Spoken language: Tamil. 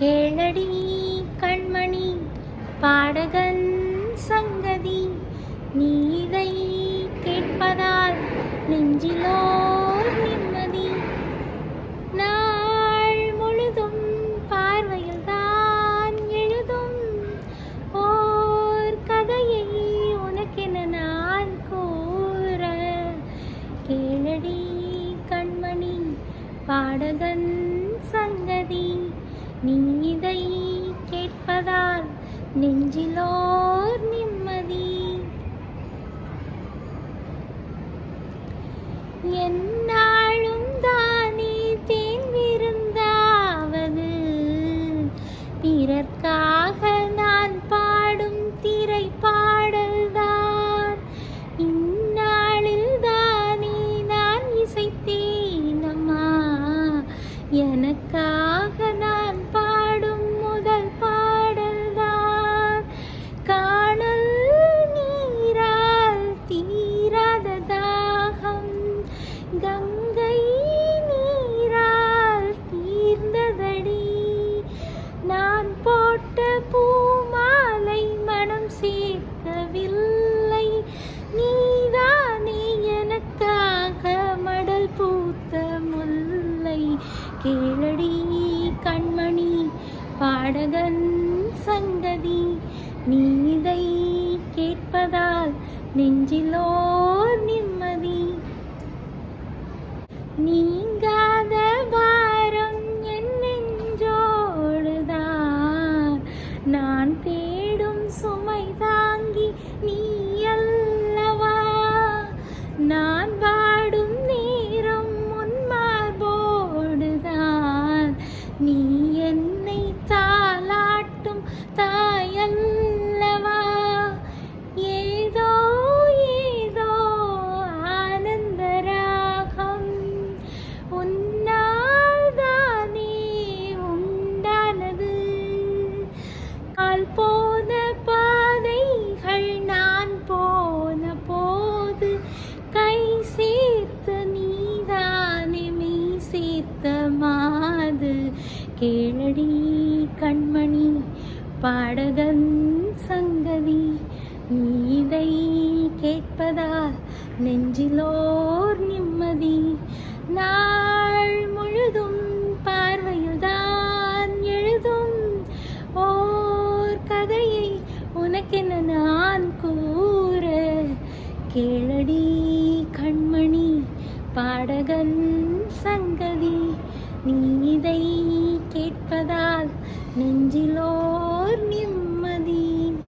கேளடி கண்மணி பாடகன் சங்கதி நீ இதை கேட்பதால் நெஞ்சிலோ நிம்மதி. நாள் முழுதும் பார்வையில் தான் எழுதும். ஓர் கதையை உனக்கென நான் கூற கேளடி கண்மணி பாடகன் சங்கதி நீ இதை கேட்பதால் நெஞ்சிலோர் நிம்மதி என்னாலும் தானே தேன் விருந்தாவது. பிறர்க்காக கேளடி கண்மணி பாடகன் சங்கதி நீ இதை கேட்பதால் நெஞ்சிலோ நிம்மதி. நீ சத்தமாது கேளடி கண்மணி பாடகன் சங்கதி நீ இதை கேட்பதால் நெஞ்சிலோர் நிம்மதி. நாள் முழுதும் பார்வையுதான் எழுதும். ஓர் கதையை உனக்கென நான் கூற. கேளடி கண்மணி பாடகன் சங்கதி நீ இதை கேட்பதால் நெஞ்சிலோர் நிம்மதி